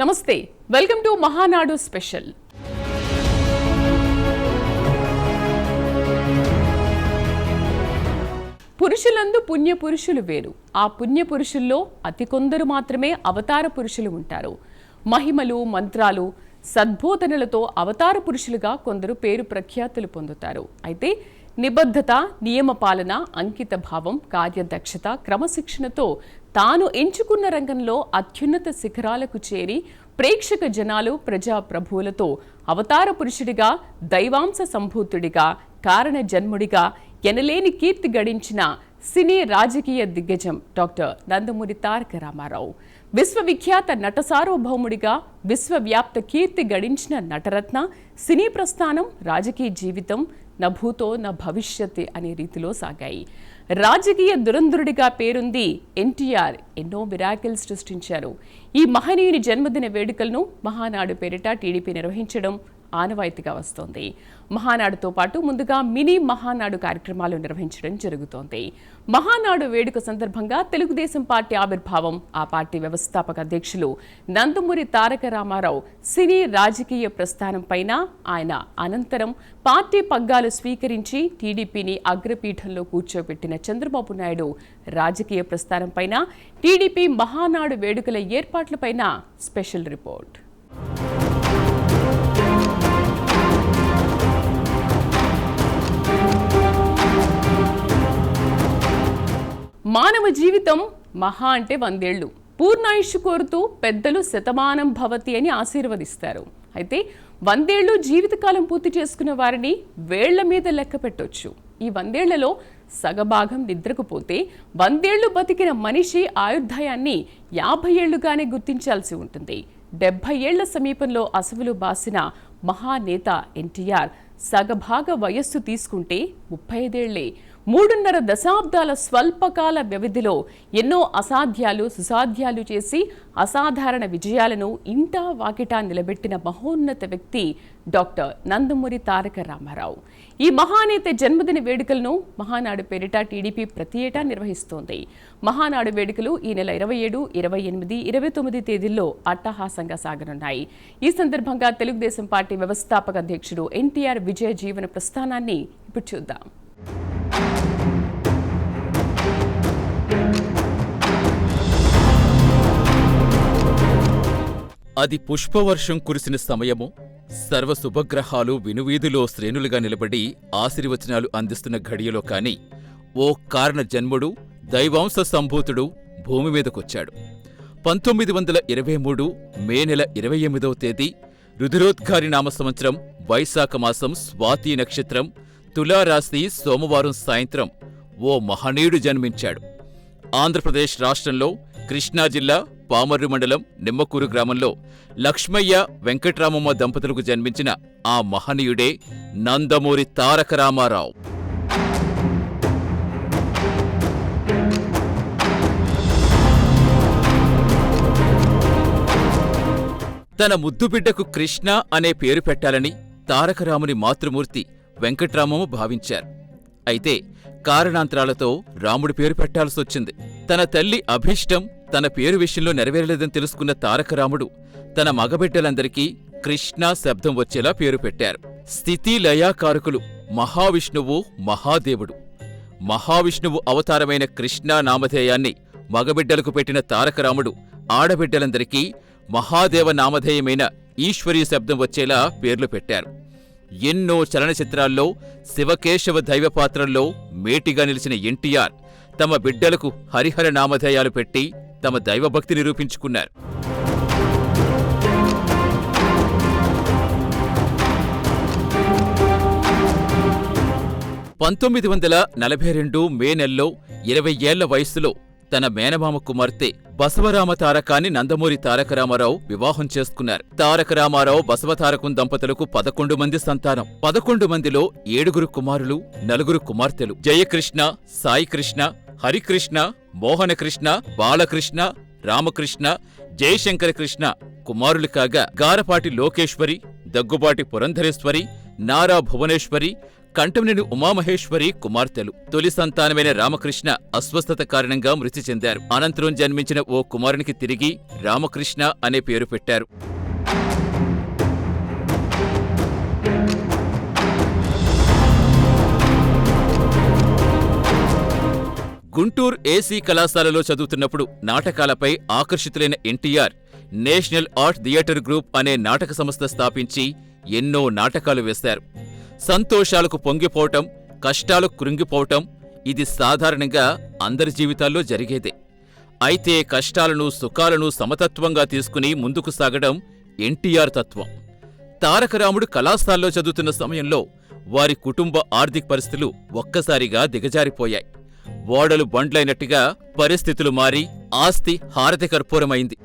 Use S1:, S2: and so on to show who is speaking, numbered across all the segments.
S1: నమస్తే welcome to Mahanadu special. పురుషులందు పుణ్య పురుషులు వేరు. ఆ పుణ్య పురుషుల్లో అతి కొందరు మాత్రమే అవతార పురుషులు ఉంటారు. మహిమలు మంత్రాలు సద్బోధనలతో అవతార పురుషులుగా కొందరు పేరు ప్రఖ్యాతులు పొందుతారు. అయితే నిబద్ధత నియమ పాలన అంకిత భావం కార్యదక్షత క్రమశిక్షణతో తాను ఎంచుకున్న రంగంలో అత్యున్నత శిఖరాలకు చేరి ప్రేక్షక జనాలు ప్రజా ప్రభువులతో అవతార పురుషుడిగా దైవాంశ సంభూతుడిగా కారణ జన్ముడిగా ఎనలేని కీర్తి గడించిన సినీ రాజకీయ దిగ్గజం డాక్టర్ నందమూరి తారక రామారావు. విశ్వవిఖ్యాత నట సార్వభౌముడిగా విశ్వవ్యాప్త కీర్తి గడించిన నటరత్న సినీ ప్రస్థానం రాజకీయ జీవితం నా భూతో నా భవిష్యత్ అనే రీతిలో సాగాయి. రాజకీయ దురంధరుడిగా పేరుంది ఎన్టీఆర్. ఎన్నో మిరాకిల్స్ సృష్టించారు. ఈ మహనీయుని జన్మదిన వేడుకలను మహానాడు పేరిట టీడీపీ నిర్వహించడం ఆనవాయితీగా వస్తోంది. మహానాడుతో పాటు ముందుగా మినీ మహానాడు కార్యక్రమాలు నిర్వహించడం జరుగుతోంది. మహానాడు వేడుక సందర్భంగా తెలుగుదేశం పార్టీ ఆవిర్భావం ఆ పార్టీ వ్యవస్థాపక అధ్యక్షులు నందమూరి తారక రామారావు సినీ రాజకీయ ప్రస్థానం పైన ఆయన అనంతరం పార్టీ పగ్గాలు స్వీకరించి టీడీపీని అగ్రపీఠంలో కూర్చోబెట్టిన చంద్రబాబు నాయుడు రాజకీయ ప్రస్థానం పైన టీడీపీ మహానాడు వేడుకల ఏర్పాట్లపైన స్పెషల్ రిపోర్ట్. మానవ జీవితం మహా అంటే వందేళ్ళు. పూర్ణాయుష్ కోరుతూ పెద్దలు శతమానం భవతి అని ఆశీర్వదిస్తారు. అయితే వందేళ్ళు జీవితకాలం పూర్తి చేసుకున్న వారిని వేళ్ళ మీద లెక్క పెట్టొచ్చు. ఈ వందేళ్ళలో సగభాగం నిద్రకుపోతే వందేళ్ళు బతికిన మనిషి ఆయుర్దాయాన్ని యాభై ఏళ్ళుగానే గుర్తించాల్సి ఉంటుంది. డెబ్బై ఏళ్ళ సమీపంలో అసవులు బాసిన మహానేత ఎన్టీఆర్ సగభాగ వయస్సు తీసుకుంటే ముప్పై ఐదేళ్ళే. మూడున్నర దశాబ్దాల స్వల్పకాల వ్యవధిలో ఎన్నో అసాధ్యాలు సుసాధ్యాలు చేసి అసాధారణ విజయాలను ఇంటా వాకిటా నిలబెట్టిన మహోన్నత వ్యక్తి డాక్టర్ నందమూరి తారక రామారావు. ఈ మహానేత జన్మదిన వేడుకలను మహానాడు పేరిట టీడీపీ ప్రతి ఏటా నిర్వహిస్తోంది. మహానాడు వేడుకలు ఈ నెల ఇరవై ఏడు ఇరవై ఎనిమిది ఇరవై తొమ్మిది తేదీల్లో అట్టహాసంగా సాగనున్నాయి. ఈ సందర్భంగా తెలుగుదేశం పార్టీ వ్యవస్థాపక అధ్యక్షుడు ఎన్టీఆర్ విజయ జీవన ప్రస్థానాన్ని ఇప్పుడు చూద్దాం.
S2: అది పుష్పవర్షం కురిసిన సమయము సర్వ శుభగ్రహాలు వినువీధిలో శ్రేణులుగా నిలబడి ఆశీర్వచనాలు అందిస్తున్న ఘడియలో కాని ఓ కారణ జన్ముడు దైవాంశ సంభూతుడు భూమి మీదకొచ్చాడు. పంతొమ్మిది వందల ఇరవై మూడు మే నెల ఇరవై ఎనిమిదవ తేదీ రుధిరోద్గారి నామ సంవత్సరం వైశాఖ మాసం స్వాతి నక్షత్రం తులారాశి సోమవారం సాయంత్రం ఓ మహనీయుడు జన్మించాడు. ఆంధ్రప్రదేశ్ రాష్ట్రంలో కృష్ణా జిల్లా పామర్రు మండలం నిమ్మకూరు గ్రామంలో లక్ష్మయ్య వెంకట్రామమ్మ దంపతులకు జన్మించిన ఆ మహనీయుడే నందమూరి తారక రామారావు. తన ముద్దుబిడ్డకు కృష్ణ అనే పేరు పెట్టాలని తారకరాముని మాతృమూర్తి వెంకట్రామము భావించారు. అయితే కారణాంతరాలతో రాముడి పేరు పెట్టాల్సొచ్చింది తన తల్లి అభీష్టం తన పేరు విషయంలో నెరవేరలేదని తెలుసుకున్న తారకరాముడు తన మగబిడ్డలందరికీ కృష్ణ శబ్దం వచ్చేలా పేరు పెట్టారు. స్థితి లయాకారకులు మహావిష్ణువు మహాదేవుడు. మహావిష్ణువు అవతారమైన కృష్ణ నామధేయాన్ని మగబిడ్డలకు పెట్టిన తారకరాముడు ఆడబిడ్డలందరికీ మహాదేవ నామధేయమైన ఈశ్వరీయ శబ్దం వచ్చేలా పేర్లు పెట్టారు. ఎన్నో చలనచిత్రాల్లో శివకేశవ దైవ పాత్రల్లో మేటిగా నిలిచిన ఎన్టీఆర్ తమ బిడ్డలకు హరిహర నామధేయాలు పెట్టి తమ దైవభక్తి నిరూపించుకున్నారు. పంతొమ్మిది వందల నలభై రెండు మే నెలలో ఇరవై ఏళ్ళ వయస్సులో తన మేనమామ కుమార్తె బసవరామ తారకాన్ని నందమూరి తారక రామారావు వివాహం చేసుకున్నారు. తారక రామారావు బసవతారకం దంపతులకు పదకొండు మంది సంతానం. పదకొండు మందిలో ఏడుగురు కుమారులు నలుగురు కుమార్తెలు. జయకృష్ణ సాయికృష్ణ హరికృష్ణ మోహనకృష్ణ బాలకృష్ణ రామకృష్ణ జయశంకర కృష్ణ కుమారులు కాగా గారపాటి లోకేశ్వరి దగ్గుబాటి పురంధరేశ్వరి నారా భువనేశ్వరి కంటమినేని ఉమామహేశ్వరి కుమార్తెలు. తొలి సంతానమైన రామకృష్ణ అస్వస్థత కారణంగా మృతి చెందారు. అనంతరం జన్మించిన ఓ కుమారునికి తిరిగి రామకృష్ణ అనే పేరు పెట్టారు. గుంటూరు ఏసీ కళాశాలలో చదువుతున్నప్పుడు నాటకాలపై ఆకర్షితులైన NTR national art theatre group అనే నాటక సంస్థ స్థాపించి ఎన్నో నాటకాలు వేశారు. సంతోషాలకు పొంగిపోవటం కష్టాలకు కృంగిపోవటం ఇది సాధారణంగా అందరి జీవితాల్లో జరిగేదే. అయితే కష్టాలను సుఖాలను సమతత్వంగా తీసుకుని ముందుకు సాగడం ఎన్టీఆర్ తత్వం. తారకరాముడు కళాశాలలో చదువుతున్న సమయంలో వారి కుటుంబ ఆర్థిక పరిస్థితులు ఒక్కసారిగా దిగజారిపోయాయి. ఓడలు బండ్లైనట్టుగా పరిస్థితులు మారి ఆస్తి హారతి కర్పూరమైంది.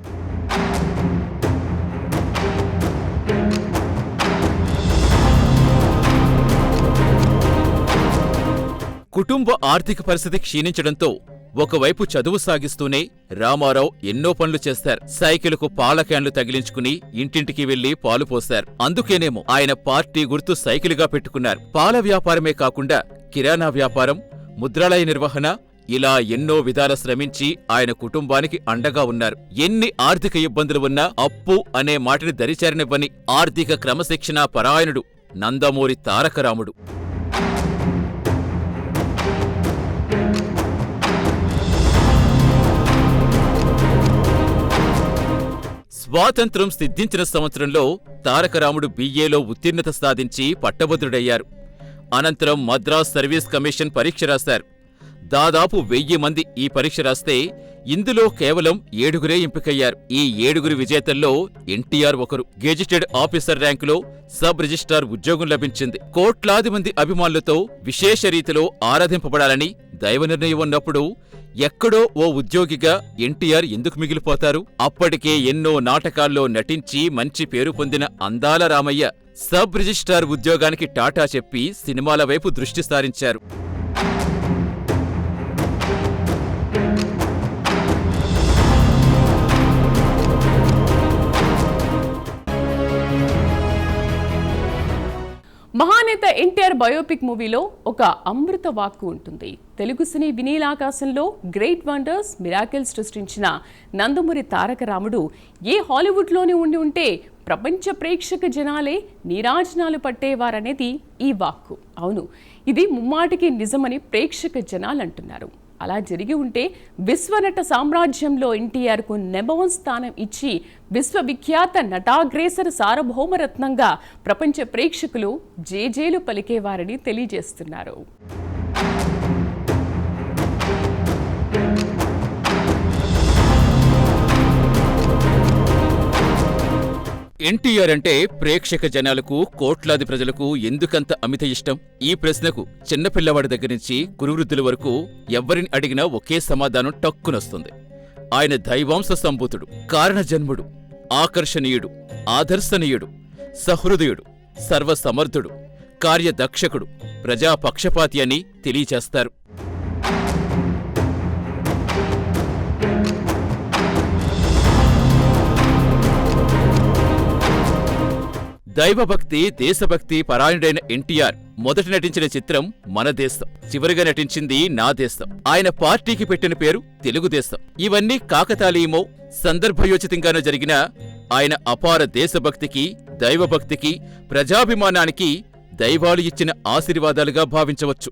S2: కుటుంబ ఆర్థిక పరిస్థితి క్షీణించడంతో ఒకవైపు చదువు సాగిస్తూనే రామారావు ఎన్నో పనులు చేశారు సైకిలుకు పాల క్యాన్లు తగిలించుకుని ఇంటింటికి వెళ్ళి పాలు పోశారు అందుకేనేమో ఆయన పార్టీ గుర్తు సైకిలుగా పెట్టుకున్నారు. పాల వ్యాపారమే కాకుండా కిరాణా వ్యాపారం ముద్రాలయ నిర్వహణ ఇలా ఎన్నో విధాల శ్రమించి ఆయన కుటుంబానికి అండగా ఉన్నారు. ఎన్ని ఆర్థిక ఇబ్బందులు ఉన్నా అప్పు అనే మాటని దరిచేరనివ్వని ఆర్థిక క్రమశిక్షణా పరాయణుడు నందమూరి తారకరాముడు. స్వాతంత్ర్యం సిద్ధించిన సంవత్సరంలో తారకరాముడు బిఏలో ఉత్తీర్ణత సాధించి పట్టభద్రుడయ్యారు. అనంతరం మద్రాస్ సర్వీస్ కమిషన్ పరీక్ష రాశారు. దాదాపు వెయ్యి మంది ఈ పరీక్ష రాస్తే ఇందులో కేవలం ఏడుగురే ఎంపికయ్యారు. ఈ ఏడుగురి విజేతల్లో ఎన్టీఆర్ ఒకరు. గెజిటెడ్ ఆఫీసర్ ర్యాంకులో సబ్ రిజిస్ట్రార్ ఉద్యోగం లభించింది. కోట్లాది మంది అభిమానులతో విశేష రీతిలో ఆరాధింపబడాలని దైవ నిర్ణయం ఉన్నప్పుడు ఎక్కడో ఓ ఉద్యోగిగా ఎన్టీఆర్ ఎందుకు మిగిలిపోతారు? అప్పటికే ఎన్నో నాటకాల్లో నటించి మంచి పేరు పొందిన అందాల రామయ్య సబ్ రిజిస్ట్రార్ ఉద్యోగానికి టాటా చెప్పి సినిమాల వైపు దృష్టి సారించారు.
S1: మహానేత ఎన్టీఆర్ బయోపిక్ మూవీలో ఒక అమృత వాక్కు ఉంటుంది. తెలుగు సినీ వినీలాకాశంలో గ్రేట్ వండర్స్ మిరాకిల్స్ సృష్టించిన నందమూరి తారక రాముడు ఏ హాలీవుడ్లోనే ఉండి ఉంటే ప్రపంచ ప్రేక్షక జనాలే నీరాజనాలు పట్టేవారనేది ఈ వాక్కు. అవును ఇది ముమ్మాటికి నిజమని ప్రేక్షక జనాలు అంటున్నారు అలా జరిగి ఉంటే విశ్వనట సామ్రాజ్యంలో ఎన్టీఆర్కు నెంబర్ స్థానం ఇచ్చి విశ్వవిఖ్యాత నటాగ్రేసర సార్వభౌమరత్నంగా ప్రపంచ ప్రేక్షకులు జేజేలు పలికేవారని తెలియజేస్తున్నారు.
S2: ఎన్టీఆర్ అంటే ప్రేక్షక జనాలకు కోట్లాది ప్రజలకు ఎందుకంత అమిత ఇష్టం? ఈ ప్రశ్నకు చిన్నపిల్లవాడి దగ్గర నుంచి గురువృద్ధుల వరకు ఎవ్వరిని అడిగినా ఒకే సమాధానం టక్కునొస్తుంది. ఆయన దైవాంశ సంభూతుడు కారణజన్ముడు ఆకర్షణీయుడు ఆదర్శనీయుడు సహృదయుడు సర్వసమర్థుడు కార్యదక్షకుడు ప్రజాపక్షపాతి అని తెలియచేస్తారు దైవభక్తి దేశభక్తి పరాయణుడైన ఎన్టీఆర్ మొదట నటించిన చిత్రం మన దేశం. చివరిగా నటించింది నా దేశం. ఆయన పార్టీకి పెట్టిన పేరు తెలుగుదేశం ఇవన్నీ కాకతాళీయమో సందర్భయోచితంగానో జరిగిన ఆయన అపార దేశభక్తికి దైవభక్తికి ప్రజాభిమానానికి దైవాలు ఇచ్చిన ఆశీర్వాదాలుగా భావించవచ్చు.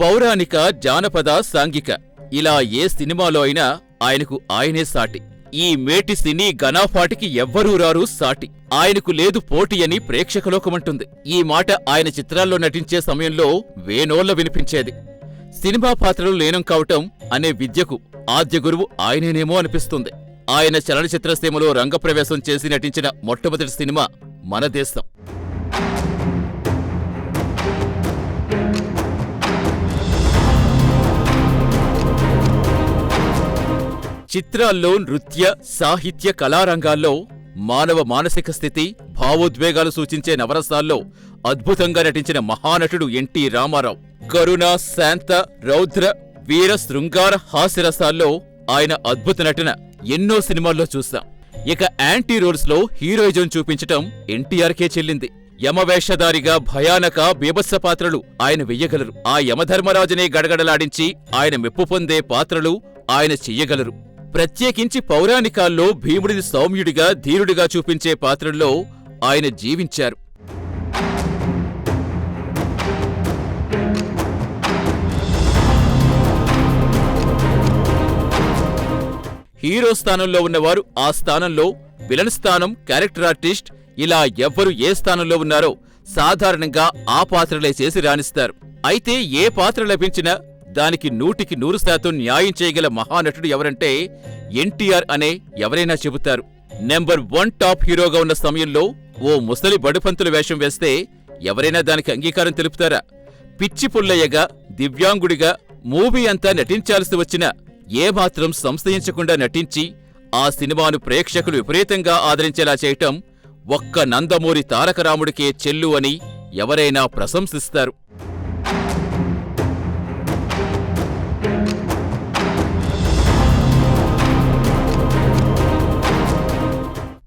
S2: పౌరాణిక జానపద సాంఘిక. ఇలా ఏ సినిమాలో అయినా ఆయనకు ఆయనే సాటి. ఈ మేటి సినీ గనాఫాటికి ఎవ్వరూ రారు సాటి. ఆయనకు లేదు పోటీ అని ప్రేక్షకలోకమంటుంది ఈ మాట ఆయన చిత్రాల్లో నటించే సమయంలో వేనోళ్ళ వినిపించేది. సినిమా పాత్రలు లేనం కావటం అనే విద్యకు ఆద్య గురువు ఆయనేనేమో అనిపిస్తుంది. ఆయన చలనచిత్ర సీమలో రంగప్రవేశం చేసి నటించిన మొట్టమొదటి సినిమా మన చిత్రాల్లో నృత్య సాహిత్య కళారంగాల్లో మానవ మానసిక స్థితి భావోద్వేగాలు సూచించే నవరసాల్లో అద్భుతంగా నటించిన మహానటుడు ఎన్టీ రామారావు. కరుణ శాంత రౌద్ర వీర శృంగార హాస్యరసాల్లో ఆయన అద్భుత నటన ఎన్నో సినిమాల్లో చూస్తాం ఇక యాంటీ రోల్స్లో హీరోయిజం చూపించటం ఎన్టీఆర్కే చెల్లింది. యమవేషధారిగా భయానక బీభత్స పాత్రలు ఆయన వెయ్యగలరు. ఆ యమధర్మరాజునే గడగడలాడించి ఆయన మెప్పు పొందే పాత్రలు ఆయన చెయ్యగలరు. ప్రత్యేకించి పౌరాణికాల్లో భీముడిని సౌమ్యుడిగా ధీరుడిగా చూపించే పాత్రల్లో ఆయన జీవించారు. హీరో స్థానంలో ఉన్నవారు ఆ స్థానంలో విలన్ స్థానం క్యారెక్టర్ ఆర్టిస్ట్ ఇలా ఎవ్వరు ఏ స్థానంలో ఉన్నారో సాధారణంగా ఆ పాత్రలే చేసి రాణిస్తారు. అయితే ఏ పాత్ర లభించినా దానికి నూటికి నూరు శాతం న్యాయం చేయగల మహానటుడు ఎవరంటే ఎన్టీఆర్ అనే ఎవరైనా చెబుతారు. నెంబర్ వన్ టాప్ హీరోగా ఉన్న సమయంలో ఓ ముసలి బడుపంతుల వేషం వేస్తే ఎవరైనా దానికి అంగీకారం తెలుపుతారా? పిచ్చి పుల్లయ్యగా దివ్యాంగుడిగా మూవీ అంతా నటించాల్సి వచ్చిన ఏమాత్రం సంశయించకుండా నటించి ఆ సినిమాను ప్రేక్షకులు విపరీతంగా ఆదరించేలా చేయటం ఒక్క నందమూరి తారకరాముడికే చెల్లు అని ఎవరైనా ప్రశంసిస్తారు.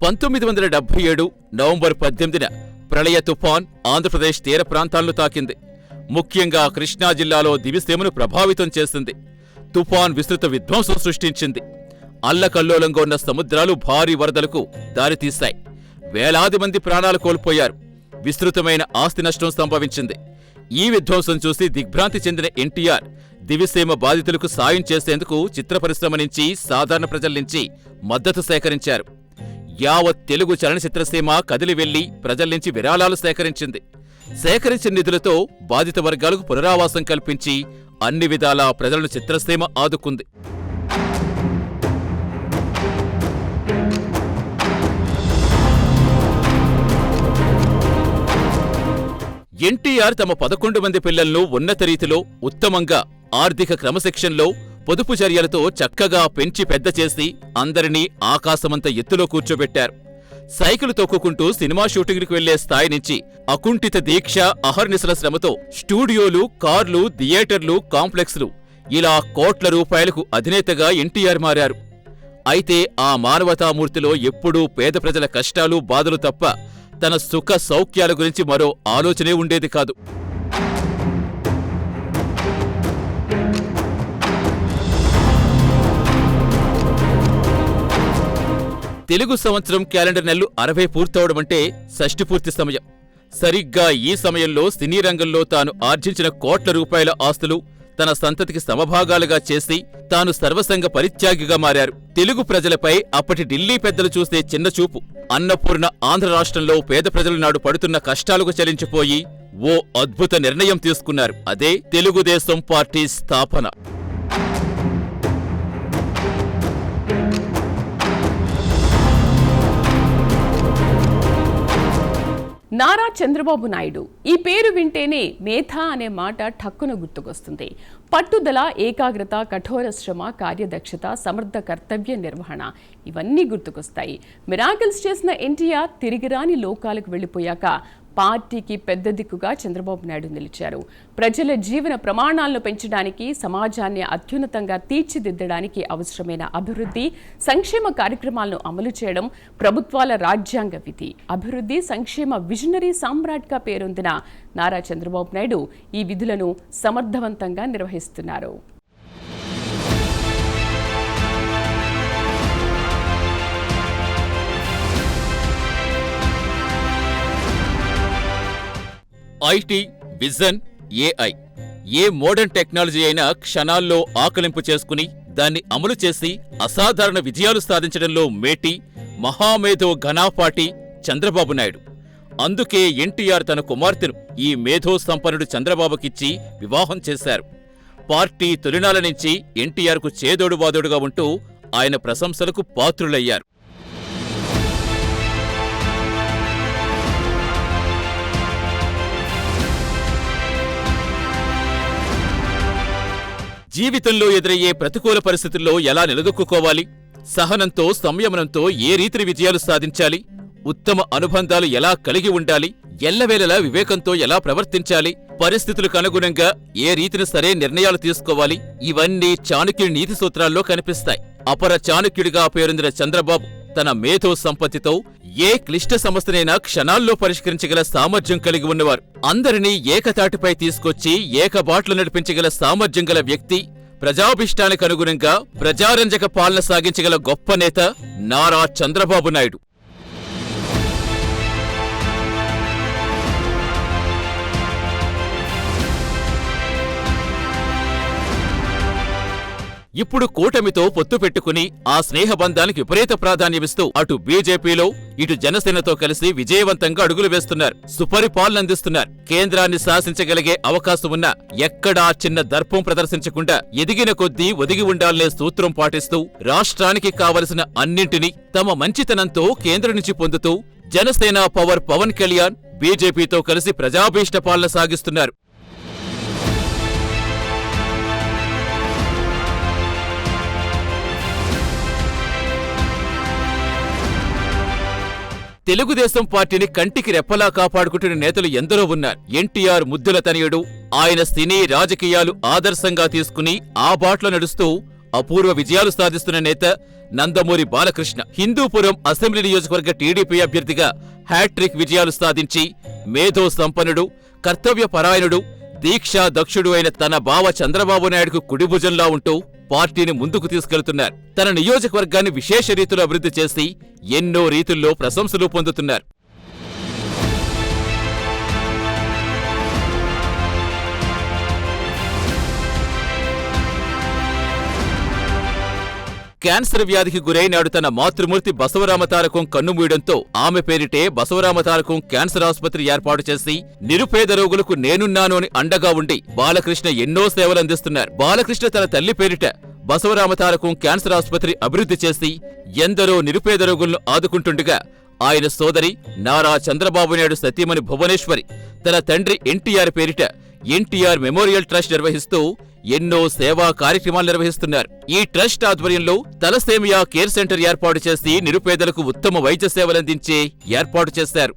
S2: పంతొమ్మిది వందల డెబ్బై ఏడు నవంబర్ పద్దెనిమిదిన ప్రళయ తుఫాన్ ఆంధ్రప్రదేశ్ తీర ప్రాంతాలను తాకింది. ముఖ్యంగా కృష్ణా జిల్లాలో దివిసీమను ప్రభావితం చేసింది. తుఫాన్ విస్తృత విధ్వంసం సృష్టించింది. అల్లకల్లోలంగా ఉన్న సముద్రాలు భారీ వరదలకు దారితీశాయి. వేలాది మంది ప్రాణాలు కోల్పోయారు. విస్తృతమైన ఆస్తి నష్టం సంభవించింది. ఈ విధ్వంసం చూసి దిగ్భ్రాంతి చెందిన ఎన్టీఆర్ దివిసీమ బాధితులకు సాయం చేసేందుకు చిత్ర పరిశ్రమ నుంచి సాధారణ ప్రజల నుంచి మద్దతు సేకరించారు. యావత్ తెలుగు చలనచిత్రసీమ కదిలి వెళ్ళి ప్రజల్నించి విరాళాలు సేకరించింది. సేకరించిన నిధులతో బాధిత వర్గాలకు పునరావాసం కల్పించి అన్ని విధాలా ప్రజలను చిత్రసీమ ఆదుకుంది. ఎన్టీఆర్ తమ పదకొండు మంది పిల్లలను ఉన్నత రీతిలో ఉత్తమంగా ఆర్థిక క్రమశిక్షణలో పొదుపు చర్యలతో చక్కగా పెంచి పెద్ద చేసి అందరినీ ఆకాశమంత ఎత్తులో కూర్చోబెట్టారు. సైకిల్ తొక్కుకుంటూ సినిమా షూటింగ్కి వెళ్ళే స్థాయి నుంచి అకుంఠిత దీక్ష అహర్నిశల శ్రమతో స్టూడియోలు కార్లు థియేటర్లు కాంప్లెక్స్లు ఇలా కోట్ల రూపాయలకు అధినేతగా ఎన్టీఆర్ మారారు. అయితే ఆ మానవతామూర్తిలో ఎప్పుడూ పేద ప్రజల కష్టాలు బాధలు తప్ప తన సుఖ సౌఖ్యాల గురించి మరో ఆలోచనే ఉండేది కాదు. తెలుగు సంవత్సరం క్యాలెండర్ నెలలు అరవై పూర్తవడమంటే షష్టి పూర్తి సమయం. సరిగ్గా ఈ సమయంలో సినీ రంగంలో తాను ఆర్జించిన కోట్ల రూపాయల ఆస్తులు తన సంతతికి సమభాగాలుగా చేసి తాను సర్వసంగ పరిత్యాగిగా మారారు. తెలుగు ప్రజలపై అప్పటి ఢిల్లీ పెద్దలు చూసే చిన్న చూపు. అన్నపూర్ణ ఆంధ్ర రాష్ట్రంలో పేద ప్రజలు నాడు పడుతున్న కష్టాలకు చలించిపోయి ఓ అద్భుత నిర్ణయం తీసుకున్నారు. అదే తెలుగుదేశం పార్టీ స్థాపన.
S1: నారా చంద్రబాబు నాయుడు. ఈ పేరు వింటేనే మేధ అనే మాట ఠక్కున గుర్తుకొస్తుంది. పట్టుదల ఏకాగ్రత కఠోర శ్రమ కార్యదక్షత సమర్థ కర్తవ్య నిర్వహణ ఇవన్నీ గుర్తుకొస్తాయి. మిరాకిల్స్ చేసిన ఎన్టీఆర్ తిరిగిరాని లోకాలకు వెళ్ళిపోయాక పార్టీకి పెద్ద దిక్కుగా చంద్రబాబు నాయుడు నిలిచారు. ప్రజల జీవన ప్రమాణాలను పెంచడానికి సమాజాన్ని అత్యున్నతంగా తీర్చిదిద్దడానికి అవసరమైన అభివృద్ధి సంక్షేమ కార్యక్రమాలను అమలు చేయడం ప్రభుత్వాల రాజ్యాంగ విధి. అభివృద్ధి సంక్షేమ విజనరీ సామ్రాట్గా పేరొందిన నారా చంద్రబాబు నాయుడు ఈ విధులను సమర్థవంతంగా నిర్వహిస్తున్నారు.
S2: IT vision AI a modern technology అయినా క్షణాల్లో ఆకలింపు చేసుకుని దాన్ని అమలు చేసి అసాధారణ విజయాలు సాధించడంలో మేటి మహామేధో ఘనాపాటి చంద్రబాబు నాయుడు. అందుకే ఎన్టీఆర్ తన కుమార్తెను ఈ మేధో సంపన్నుడు చంద్రబాబుకిచ్చి వివాహం చేశారు. పార్టీ తొలినాల నుంచి ఎన్టీఆర్కు చేదోడువాదోడుగా ఉంటూ ఆయన ప్రశంసలకు పాత్రులయ్యారు. జీవితంలో ఎదురయ్యే ప్రతికూల పరిస్థితుల్లో ఎలా నిలదొక్కుకోవాలి? సహనంతో సంయమనంతో ఏ రీతిని విజయాలు సాధించాలి? ఉత్తమ అనుబంధాలు ఎలా కలిగి ఉండాలి? ఎల్లవేళలా వివేకంతో ఎలా ప్రవర్తించాలి? పరిస్థితులకు అనుగుణంగా ఏ రీతిని సరే నిర్ణయాలు తీసుకోవాలి? ఇవన్నీ చాణుక్యుడి నీతి సూత్రాల్లో కనిపిస్తాయి. అపర చాణుక్యుడిగా పేరొందిన చంద్రబాబు తన మేధో సంపత్తితో ఏ క్లిష్ట సమస్యనైనా క్షణాల్లో పరిష్కరించగల సామర్థ్యం కలిగి ఉన్నవారు. అందరినీ ఏకతాటిపై తీసుకొచ్చి ఏకబాట్లు నడిపించగల సామర్థ్యం గల వ్యక్తి ప్రజాభిష్టానికి అనుగుణంగా ప్రజారంజక పాలన సాగించగల గొప్ప నేత నారా చంద్రబాబు నాయుడు. ఇప్పుడు కూటమితో పొత్తు పెట్టుకుని ఆ స్నేహబంధానికి విపరీత ప్రాధాన్యమిస్తూ అటు బీజేపీలో ఇటు జనసేనతో కలిసి విజయవంతంగా అడుగులు వేస్తున్నారు. సుపరిపాలనందిస్తున్నారు. కేంద్రాన్ని శాసించగలిగే అవకాశం ఉన్నా ఎక్కడా చిన్న దర్పం ప్రదర్శించకుండా ఎదిగిన కొద్దీ ఒదిగి ఉండాలనే సూత్రం పాటిస్తూ రాష్ట్రానికి కావలసిన అన్నింటినీ తమ మంచితనంతో కేంద్రం నుంచి పొందుతూ జనసేన పవర్ పవన్ కళ్యాణ్ బీజేపీతో కలిసి ప్రజాభీష్ట పాలన సాగిస్తున్నారు. తెలుగుదేశం పార్టీని కంటికి రెప్పలా కాపాడుకుంటున్న నేతలు ఎందరో ఉన్నారు. ఎన్టీఆర్ ముద్దుల తనయుడు. ఆయన సినీ రాజకీయాలు ఆదర్శంగా తీసుకుని ఆ బాటలో నడుస్తూ అపూర్వ విజయాలు సాధిస్తున్న నేత నందమూరి బాలకృష్ణ. హిందూపురం అసెంబ్లీ నియోజకవర్గ టీడీపీ అభ్యర్థిగా హ్యాట్రిక్ విజయాలు సాధించి మేధో సంపన్నుడు కర్తవ్యపరాయణుడు దీక్షా దక్షుడు అయిన తన బావ చంద్రబాబు నాయుడుకు కుడిభుజంలా ఉంటూ పార్టీని ముందుకు తీసుకెళ్తున్నారు. తన నియోజకవర్గాన్ని విశేష రీతిలో అభివృద్ధి చేసి ఎన్నో రీతుల్లో ప్రశంసలు పొందుతున్నారు. క్యాన్సర్ వ్యాధికి గురైనాడు తన మాతృమూర్తి బసవరామ తారకం కన్నుమూయడంతో ఆమె పేరిటే బసవరామ తారకం క్యాన్సర్ ఆసుపత్రి ఏర్పాటు చేసి నిరుపేద రోగులకు నేనున్నాను అని అండగా ఉండి బాలకృష్ణ ఎన్నో సేవలు అందిస్తున్నారు. బాలకృష్ణ తన తల్లి పేరిట బసవరామ తారకం క్యాన్సర్ ఆసుపత్రి అభివృద్ధి చేసి ఎందరో నిరుపేద రోగులను ఆదుకుంటుండగా ఆయన సోదరి నారా చంద్రబాబు నాయుడు సతీమణి భువనేశ్వరి తన తండ్రి ఎన్టీఆర్ పేరిట ఎన్టీఆర్ మెమోరియల్ ట్రస్ట్ నిర్వహిస్తూ ఎన్నో సేవా కార్యక్రమాలు నిర్వహిస్తున్నారు. ఈ ట్రస్ట్ ఆధ్వర్యంలో తలసేమియా కేర్ సెంటర్ ఏర్పాటు చేసి నిరుపేదలకు ఉత్తమ వైద్య సేవలందించే ఏర్పాటు చేశారు.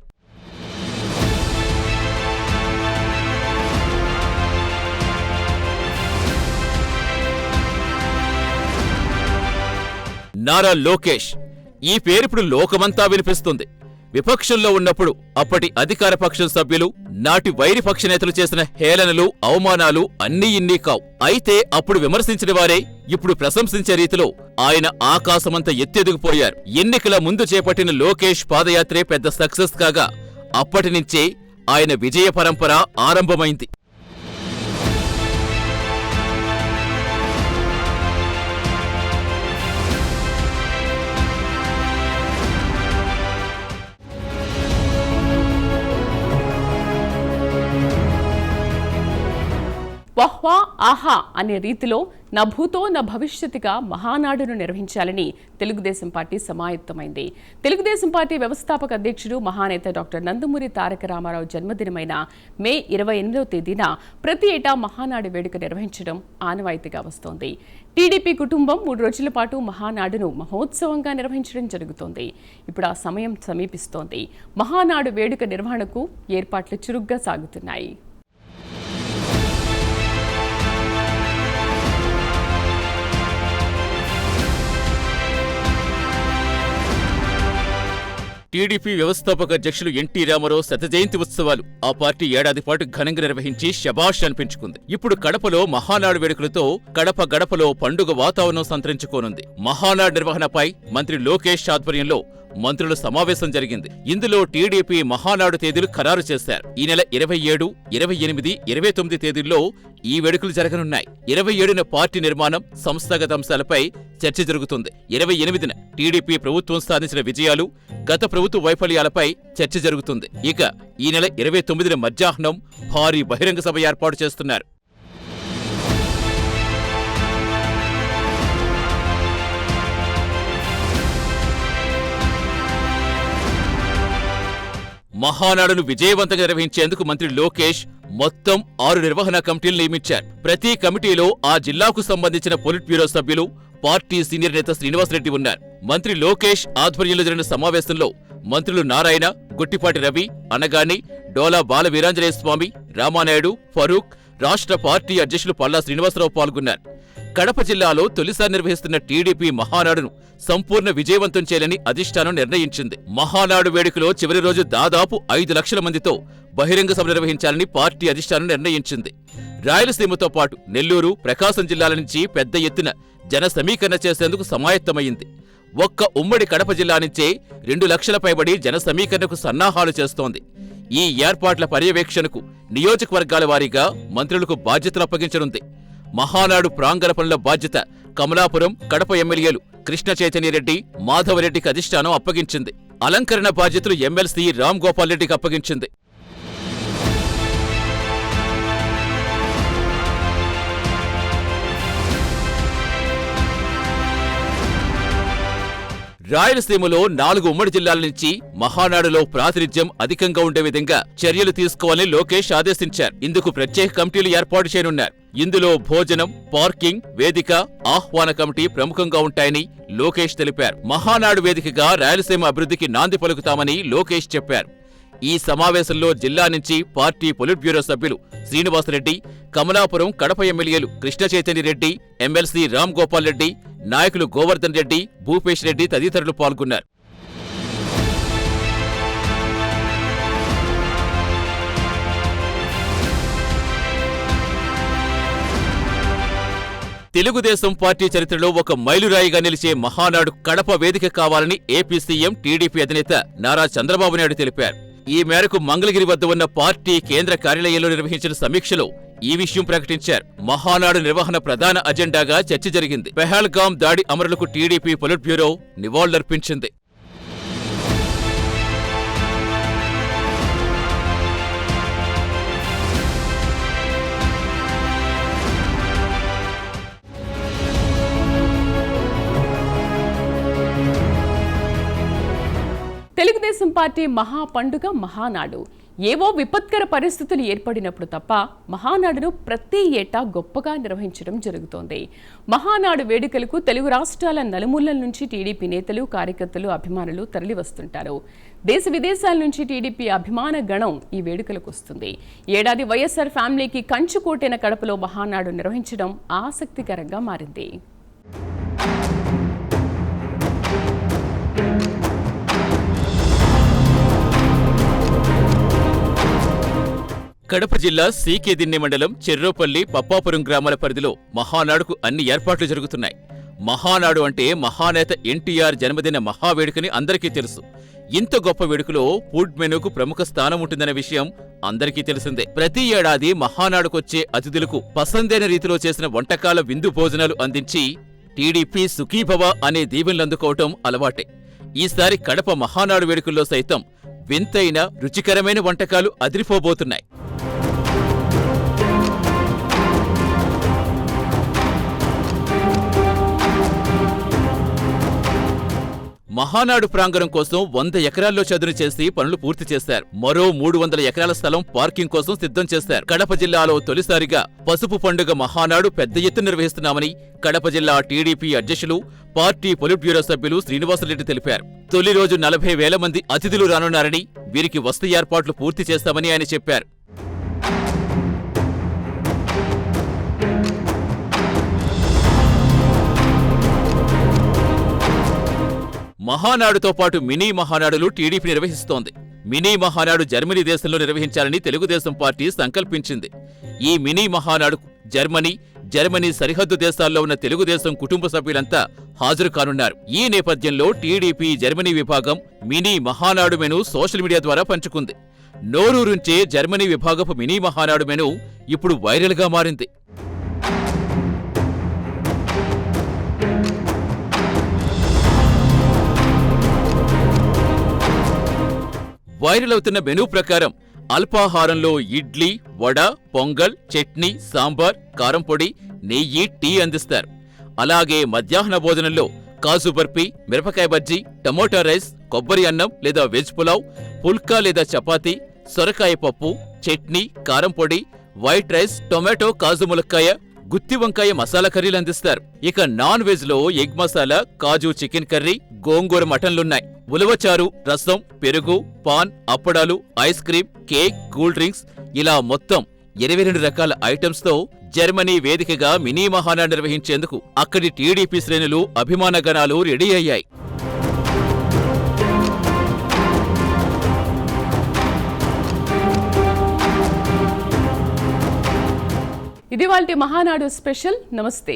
S2: నారా లోకేష్ ఈ పేరిప్పుడు లోకమంతా వినిపిస్తుంది. విపక్షంలో ఉన్నప్పుడు అప్పటి అధికార పక్షం సభ్యులు నాటి వైరి పక్ష నేతలు చేసిన హేళనలు అవమానాలు అన్నీ ఇన్నీ కావు. అయితే అప్పుడు విమర్శించిన వారే ఇప్పుడు ప్రశంసించే రీతిలో ఆయన ఆకాశమంత ఎత్తెదిగిపోయారు. ఎన్నికల ముందు చేపట్టిన లోకేష్ పాదయాత్రే పెద్ద సక్సెస్ కాగా అప్పటి నుంచే ఆయన విజయ పరంపర ఆరంభమైంది.
S1: వహ్వా ఆహా అనే రీతిలో నా భూతో నా భవిష్యత్తుగా మహానాడును నిర్వహించాలని తెలుగుదేశం పార్టీ సమాయత్తమైంది. తెలుగుదేశం పార్టీ వ్యవస్థాపక అధ్యక్షుడు మహానేత డాక్టర్ నందమూరి తారక రామారావు జన్మదినమైన మే ఇరవై ఎనిమిదవ తేదీన ప్రతి ఏటా మహానాడు వేడుక నిర్వహించడం ఆనవాయితీగా వస్తోంది. టీడీపీ కుటుంబం మూడు రోజుల పాటు మహానాడును మహోత్సవంగా నిర్వహించడం జరుగుతోంది. ఇప్పుడు ఆ సమయం సమీపిస్తోంది. మహానాడు వేడుక నిర్వహణకు ఏర్పాట్లు చురుగ్గా సాగుతున్నాయి.
S2: టీడీపీ వ్యవస్థాపక అధ్యక్షులు ఎన్టీ రామారావు శత జయంతి ఉత్సవాలు. ఆ పార్టీ ఏడాది పాటు ఘనంగా నిర్వహించి శబాష్ అనిపించుకుంది. ఇప్పుడు కడపలో మహానాడు వేడుకలతో కడప గడపలో పండుగ వాతావరణం సంతరించుకోనుంది. మహానాడు నిర్వహణపై మంత్రి లోకేష్ ఆధ్వర్యంలో మంత్రుల సమావేశం జరిగింది. ఇందులో టీడీపీ మహానాడు తేదీలు ఖరారు చేశారు. ఈ నెల ఇరవై ఏడు ఇరవై ఎనిమిది ఇరవై తొమ్మిది తేదీల్లో ఈ వేడుకలు జరగనున్నాయి. ఇరవై ఏడున పార్టీ నిర్మాణం సంస్థాగత అంశాలపై చర్చ జరుగుతుంది. ఇరవై ఎనిమిదిన టీడీపీ ప్రభుత్వం సాధించిన విజయాలు గత ప్రభుత్వ వైఫల్యాలపై చర్చ జరుగుతుంది. ఇక ఈ నెల ఇరవై తొమ్మిదిన మధ్యాహ్నం భారీ బహిరంగ సభ ఏర్పాటు చేస్తున్నారు. మహానాడును విజయవంతంగా నిర్వహించేందుకు మంత్రి లోకేష్ మొత్తం ఆరు నిర్వహణ కమిటీలు నియమించారు. ప్రతి కమిటీలో ఆ జిల్లాకు సంబంధించిన పొలిట్ బ్యూరో సభ్యులు పార్టీ సీనియర్ నేత శ్రీనివాసరెడ్డి ఉన్నారు. మంత్రి లోకేష్ ఆధ్వర్యంలో జరిగిన సమావేశంలో మంత్రులు నారాయణ గుట్టిపాటి రవి అనగాని డోలా బాల వీరాంజనేయ స్వామి రామానాయుడు ఫరూక్ రాష్ట్ర పార్టీ అధ్యక్షులు పల్లా శ్రీనివాసరావు పాల్గొన్నారు. కడప జిల్లాలో తొలిసారి నిర్వహిస్తున్న టీడీపీ మహానాడును సంపూర్ణ విజయవంతం చేయాలని అధిష్టానం నిర్ణయించింది. మహానాడు వేడుకలో చివరి రోజు దాదాపు ఐదు లక్షల మందితో బహిరంగ సభ నిర్వహించాలని పార్టీ అధిష్టానం నిర్ణయించింది. రాయలసీమతో పాటు నెల్లూరు ప్రకాశం జిల్లాల నుంచి పెద్ద ఎత్తున జన సమీకరణ చేసేందుకు సమాయత్తమైంది. ఒక్క ఉమ్మడి కడప జిల్లా నుంచే రెండు లక్షల పైబడి జన సమీకరణకు సన్నాహాలు చేస్తోంది. ఈ ఏర్పాట్ల పర్యవేక్షణకు నియోజకవర్గాల వారీగా మంత్రులకు బాధ్యతలు అప్పగించనుంది. మహానాడు ప్రాంగణ పనుల బాధ్యత కమలాపురం కడప ఎమ్మెల్యేలు కృష్ణ చైతన్యరెడ్డి మాధవరెడ్డికి అధిష్టానం అప్పగించింది. అలంకరణ బాధ్యతలు ఎమ్మెల్సీ రామ్ గోపాల్ రెడ్డికి అప్పగించింది. రాయలసీమలో నాలుగు ఉమ్మడి జిల్లాల నుంచి మహానాడులో ప్రాతినిధ్యం అధికంగా ఉండే విధంగా చర్యలు తీసుకోవాలని లోకేష్ ఆదేశించారు. ఇందుకు ప్రత్యేక కమిటీలు ఏర్పాటు చేయనున్నారు. ఇందులో భోజనం పార్కింగ్ వేదిక ఆహ్వాన కమిటీ ప్రముఖంగా ఉంటాయని లోకేష్ తెలిపారు. మహానాడు వేదికగా రాయలసీమ అభివృద్ధికి నాంది పలుకుతామని లోకేష్ చెప్పారు. ఈ సమావేశంలో జిల్లా నుంచి పార్టీ పొలిట్ బ్యూరో సభ్యులు శ్రీనివాసరెడ్డి కమలాపురం కడప ఎమ్మెల్యేలు కృష్ణ చైతన్యరెడ్డి ఎమ్మెల్సీ రామ్ గోపాల్ రెడ్డి నాయకులు గోవర్ధన్ రెడ్డి భూపేష్ రెడ్డి తదితరులు పాల్గొన్నారు. తెలుగుదేశం పార్టీ చరిత్రలో ఒక మైలురాయిగా నిలిచే మహానాడు కడప వేదిక కావాలని ఏపీ సీఎం టీడీపీ అధినేత నారా చంద్రబాబు నాయుడు తెలిపారు. ఈ మేరకు మంగళగిరి వద్ద ఉన్న పార్టీ కేంద్ర కార్యాలయంలో నిర్వహించిన సమీక్షలో ఈ విషయం ప్రకటించారు. మహానాడు నిర్వహణ ప్రధాన అజెండాగా చర్చ జరిగింది. పెహల్గాం దాడి అమరులకు టీడీపీ పొలిట్ బ్యూరో నివాళులర్పించింది.
S1: తెలుగుదేశం పార్టీ మహా పండుగ మహానాడు ఏవో విపత్కర పరిస్థితులు ఏర్పడినప్పుడు తప్ప మహానాడును ప్రతి ఏటా గొప్పగా నిర్వహించడం జరుగుతోంది. మహానాడు వేడుకలకు తెలుగు రాష్ట్రాల నలుమూలల నుంచి టీడీపీ నేతలు కార్యకర్తలు అభిమానులు తరలివస్తుంటారు. దేశ విదేశాల నుంచి టీడీపీ అభిమాన గణం ఈ వేడుకలకు వస్తుంది. ఏడాది వైఎస్ఆర్ ఫ్యామిలీకి కంచుకోటైన కడపలో మహానాడు నిర్వహించడం ఆసక్తికరంగా మారింది.
S2: కడప జిల్లా సీకేదిన్నె మండలం చెర్రోపల్లి పప్పాపురం గ్రామాల పరిధిలో మహానాడుకు అన్ని ఏర్పాట్లు జరుగుతున్నాయి. మహానాడు అంటే మహానేత ఎన్టీఆర్ జన్మదిన మహావేడుకని అందరికీ తెలుసు. ఇంత గొప్ప వేడుకలో ఫుడ్ మెనూకు ప్రముఖ స్థానం ఉంటుందనే విషయం అందరికీ తెలిసిందే. ప్రతి ఏడాది మహానాడుకొచ్చే అతిథులకు పసందైన రీతిలో చేసిన వంటకాల విందు భోజనాలు అందించి టీడీపీ సుఖీభవ అనే దీవెనలందుకోవటం అలవాటే. ఈసారి కడప మహానాడు వేడుకల్లో సైతం వింతైన రుచికరమైన వంటకాలు అదిరిపోబోతున్నాయి. మహానాడు ప్రాంగణం కోసం వంద ఎకరాల్లో చదును చేసి పనులు పూర్తి చేశారు. మరో మూడు వందల ఎకరాల స్థలం పార్కింగ్ కోసం సిద్ధం చేశారు. కడప జిల్లాలో తొలిసారిగా పసుపు పండుగ మహానాడు పెద్ద ఎత్తున నిర్వహిస్తున్నామని కడప జిల్లా టీడీపీ అధ్యక్షులు పార్టీ పొలిట్ బ్యూరో సభ్యులు శ్రీనివాసరెడ్డి తెలిపారు. తొలి రోజు నలభై వేల మంది అతిథులు రానున్నారని వీరికి వసతి ఏర్పాట్లు పూర్తి చేస్తామని ఆయన చెప్పారు. మహానాడుతో పాటు మినీ మహానాడులు టీడీపీ నిర్వహిస్తోంది. మినీ మహానాడు జర్మనీ దేశంలో నిర్వహించాలని తెలుగుదేశం పార్టీ సంకల్పించింది. ఈ మినీ మహానాడు జర్మనీ జర్మనీ సరిహద్దు దేశాల్లో ఉన్న తెలుగుదేశం కుటుంబ సభ్యులంతా హాజరు కానున్నారు. ఈ నేపథ్యంలో టీడీపీ జర్మనీ విభాగం mini Mahanadu menu social media ద్వారా పంచుకుంది. నోరూరుంచే జర్మనీ విభాగపు మినీ మహానాడు మెను ఇప్పుడు వైరల్గా మారింది. వైరల్ అవుతున్న మెనూ ప్రకారం అల్పాహారంలో ఇడ్లీ వడ పొంగల్ చట్నీ సాంబార్ కారంపొడి నెయ్యి టీ అందిస్తారు. అలాగే మధ్యాహ్న భోజనంలో కాజు బర్ఫీ మిరపకాయ బజ్జీ టమోటా రైస్ కొబ్బరి అన్నం లేదా వెజ్ పులావ్ పుల్కా లేదా చపాతీ సొరకాయ పప్పు చట్నీ కారంపొడి వైట్ రైస్ టొమాటో కాజు ములక్కాయ గుత్తి వంకాయ మసాలా కర్రీలు అందిస్తారు. ఇక నాన్ వెజ్లో ఎగ్ మసాలా కాజు చికెన్ కర్రీ గోంగూర మటన్లున్నాయి. ఉలవచారు రసం పెరుగు పాన్ అప్పడాలు ice cream cake cool drinks ఇలా మొత్తం ఇరవై రెండు రకాల ఐటమ్స్తో జర్మనీ వేదికగా మినీ మహానా నిర్వహించేందుకు అక్కడి టీడీపీ శ్రేణులు అభిమానగణాలు రెడీ అయ్యాయి.
S1: ఇది వాళ్ళ మహానాడు స్పెషల్. నమస్తే.